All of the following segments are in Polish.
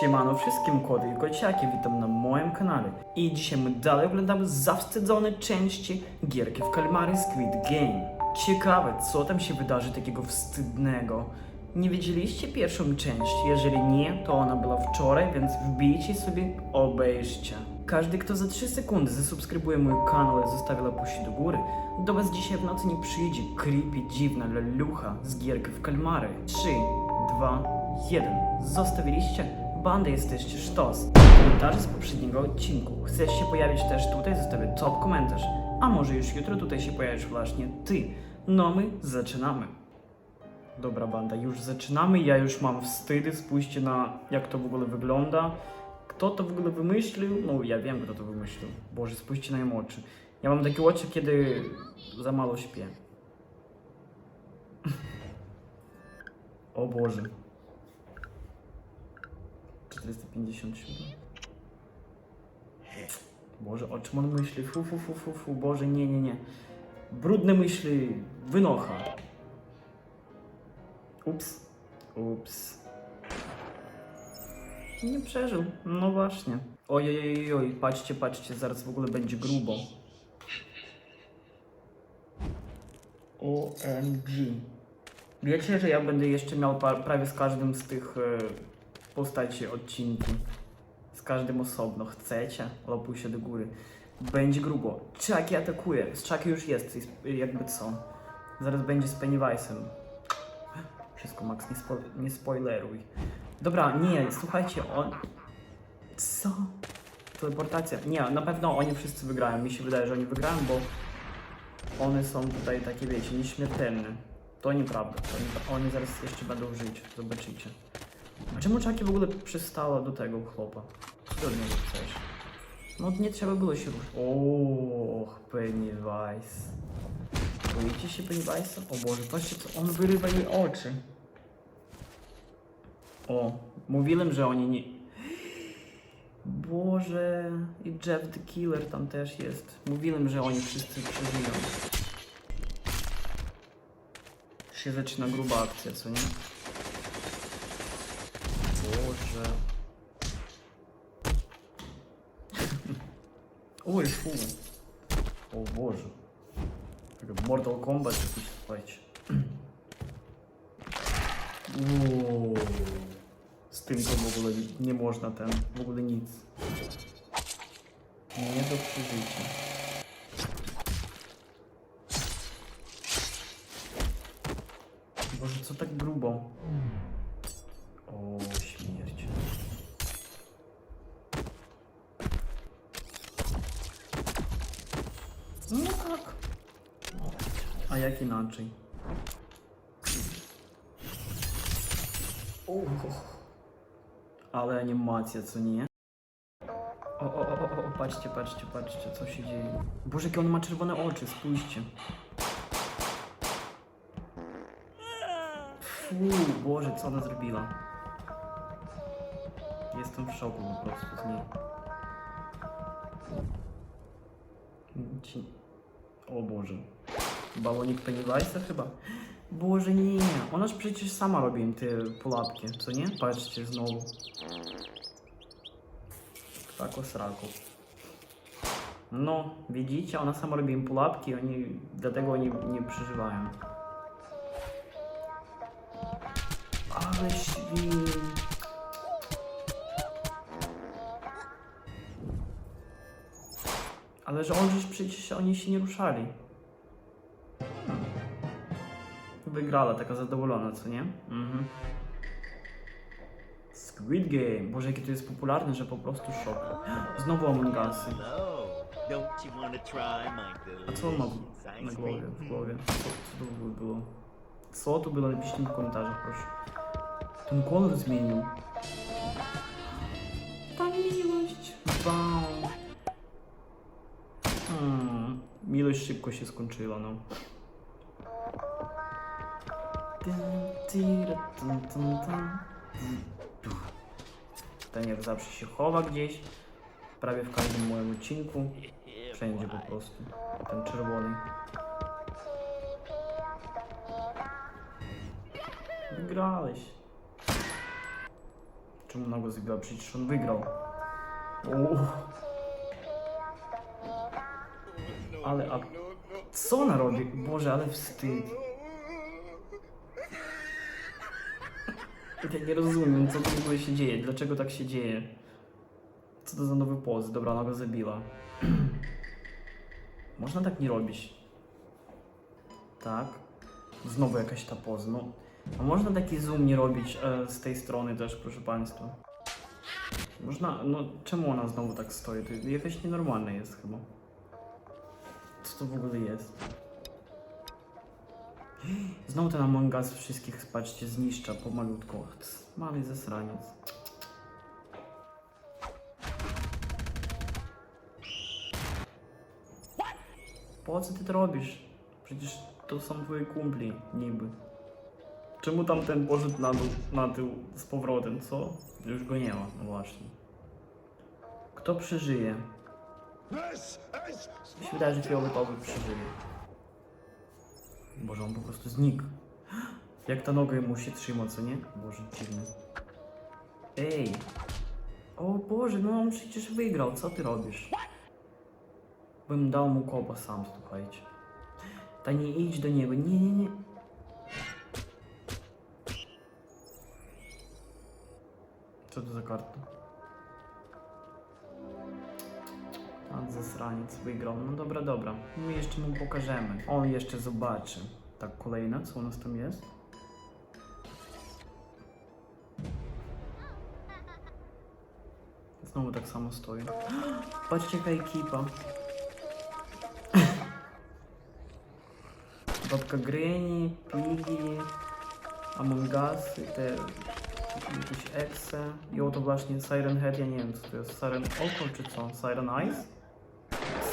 Siemano wszystkim koty i kociaki, witam na moim kanale. I dzisiaj my dalej oglądamy zawstydzone części gierki w kalmary Squid Game. Ciekawe, co tam się wydarzy takiego wstydnego. Nie widzieliście pierwszą część? Jeżeli nie, to ona była wczoraj, więc wbijcie sobie, obejrzcie. Każdy, kto za 3 sekundy zasubskrybuje mój kanał i zostawi łapusi do góry, do was dzisiaj w nocy nie przyjdzie creepy, dziwna lalucha z gierki w kalmary. 3, 2, 1. Zostawiliście? Bandy jesteście sztos. Komentarze z poprzedniego odcinku. Chcesz się pojawić też tutaj? Zostawię top komentarz. A może już jutro tutaj się pojawisz właśnie ty. No my zaczynamy. Dobra banda, już zaczynamy. Ja już mam wstydy. Spójrzcie na jak to w ogóle wygląda. Kto to w ogóle wymyślił? No ja wiem kto to wymyślił. Boże, spójrzcie na jego oczy. Ja mam takie oczy, kiedy za mało śpię. O Boże. 457. Boże, o czym on myśli? Fu, fu, fu, fu, fu. Boże, nie, nie, nie. Brudne myśli. Wynocha. Ups. Ups. Nie przeżył. No właśnie. Oj, oj, oj, patrzcie, patrzcie, zaraz w ogóle będzie grubo. OMG. Wiecie, że ja będę jeszcze miał prawie z każdym z tych e, postaci odcinki. Z każdym osobno. Chcecie? Łapuj do góry. Będzie grubo. Chucky atakuje. Z Chucky już jest, jakby co. Zaraz będzie z Pennywise'em. Wszystko, Max, nie, spo- nie spoileruj. Dobra, nie, słuchajcie, on... Co? Teleportacja. Nie, na pewno oni wszyscy wygrają. Mi się wydaje, że oni wygrają, bo one są tutaj takie, wiecie, nieśmiertelne. To nieprawda. To niepra- Oni zaraz jeszcze będą żyć, zobaczycie. A czemu Chucky w ogóle przystała do tego chłopa? Co od niego chcesz? No nie trzeba było się ruszyć. Och, Pennywise. Boicie się Pennywise'a? O Boże, patrzcie co, on wyrywa jej oczy. O, mówiłem, że oni nie... Boże, i Jeff the Killer tam też jest. Mówiłem, że oni wszyscy przeżyją. Się zaczyna gruba akcja, co nie? Boże. Oj, fu. O Boże. Taka Mortal Kombat jakiś, słuchajcie. Uuu. Z tym to w ogóle nie można ten, w ogóle nic. Nie do przeżycia. Boże, co tak grubo? O, śmierć. No tak. A jak inaczej? Uch. Ale animacja, co nie? O, o, o, o, o, patrzcie, patrzcie, patrzcie, co się dzieje. Boże, jakie on ma czerwone oczy, spójrzcie. Fu, Boże, co ona zrobiła? Jestem w szoku po prostu z niej. Ci... O Boże. Balonik Pennywise'a chyba? Boże, nie. Ona ж przecież sama robi im te pułapki, co nie? Patrzcie znowu. Tak o sraku. No, widzicie, ona sama robi im pułapki, oni, dlatego oni nie przeżywają. Ale świn. Ale że on przecież oni się nie ruszali. Wygrała, taka zadowolona, co nie? Mhm. Squid Game. Boże, jakie to jest popularne, że po prostu szok. Znowu Among Usy. To A co on ma na głowie? W głowie? Co, co to było? Co tu było? Napiszcie w komentarzach, proszę. Ten kolor zmienił. Miłość szybko się skończyła, no. Ten jak zawsze się chowa gdzieś. Prawie w każdym moim odcinku. Wszędzie po prostu. Ten czerwony. Wygrałeś. Czemu ona go zabiła? Przecież on wygrał. Uuu. Ale, a co ona robi? Boże, ale wstyd. Ja nie rozumiem, co to w ogóle się dzieje, dlaczego tak się dzieje. Co to za nowy poz? Dobra, ona go zabiła. Można tak nie robić. Tak. Znowu jakaś ta poza. No, a można taki zoom nie robić e, z tej strony też, proszę Państwa. Można, no czemu ona znowu tak stoi? To jakaś nienormalne jest chyba. Co to w ogóle jest? Znowu ten Among Us wszystkich, patrzcie, zniszcza pomalutko. Mały zasraniec. Po co ty to robisz? Przecież to są twoje kumpli, niby. Czemu tamten poszedł na dół, na tył z powrotem, co? Już go nie ma, no właśnie. Kto przeżyje? Mi się wydaje, że fioletowy przeżyje. Boże, on po prostu znikł. Jak ta noga mu się trzyma, co nie? Boże, dziwne. Ej! O Boże, no on przecież wygrał, co ty robisz? Bym dał mu kopa sam, słuchajcie. Ta nie idź do niego, nie, nie, nie. Co to za karta? Pan zasraniec wygrał. No dobra, dobra. My jeszcze mu pokażemy. On jeszcze zobaczy. Tak, kolejna, co u nas tam jest? Znowu tak samo stoi. Patrzcie jaka ekipa. Babka Granny, Piggy, Among Us, te jakieś Exe i oto właśnie Siren Head, ja nie wiem co to jest, Siren Oko czy co? Siren Eyes?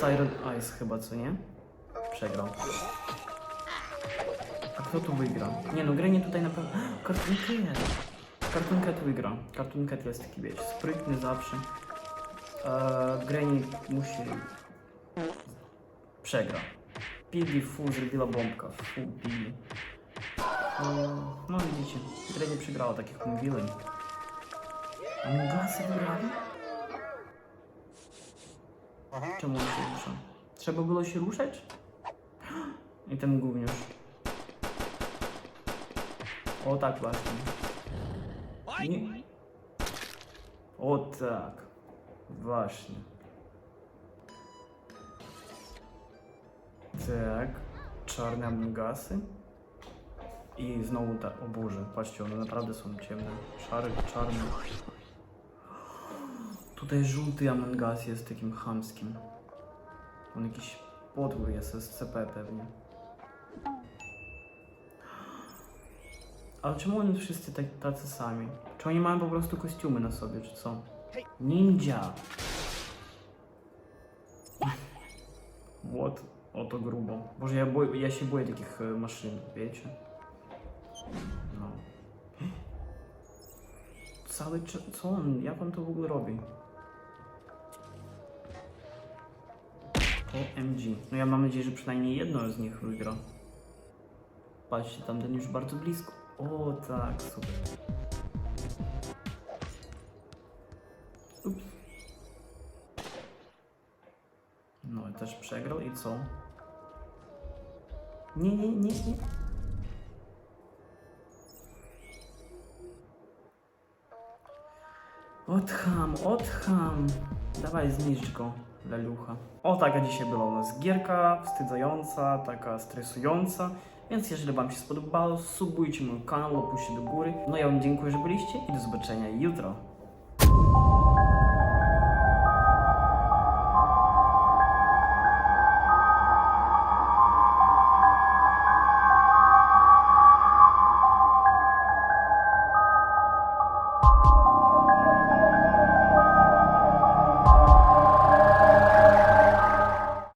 Siren Eyes chyba, co nie? Przegrał. A kto tu wygra? Nie no, Granny tutaj na pewno... Cartoon Cat! Cartoon Cat wygra. Cartoon jest taki, wiecie, sprytny zawsze. Eee, Granny musi... Przegra. Piggy, fu, zrobiła bombka. Fu, Piggy. Eee, no widzicie, Granny przegrała, tak jak mówiłem. Amungasy wygrali? Czemu on się rusza? Trzeba było się ruszać? I ten gówniarz. O tak właśnie. Nie. O tak. Właśnie. Tak. Czarne amungasy. I znowu ta, o Boże, patrzcie, one naprawdę są ciemne. Szary, czarny. Tutaj żółty Among Us jest takim chamskim. On jakiś podwór jest, SCP pewnie. Ale czemu oni wszyscy tak, tacy sami? Czy oni mają po prostu kostiumy na sobie, czy co? Ninja! What? Oto grubo. Boże, ja, boję, ja się boję takich e, maszyn, wiecie? No. Cały czas... Co on? Jak on to w ogóle robi? OMG. No ja mam nadzieję, że przynajmniej jedno z nich wygra. Patrzcie, tamten już bardzo blisko. O tak, super. Ups. No i też przegrał i co? Nie, nie, nie, nie. Odcham, odcham. Dawaj, zniszcz go, lelucha. O, taka dzisiaj była u nas gierka, wstydzająca, taka stresująca. Więc jeżeli Wam się spodobało, subujcie mój kanał, łapujcie do góry. No ja Wam dziękuję, że byliście i do zobaczenia jutro.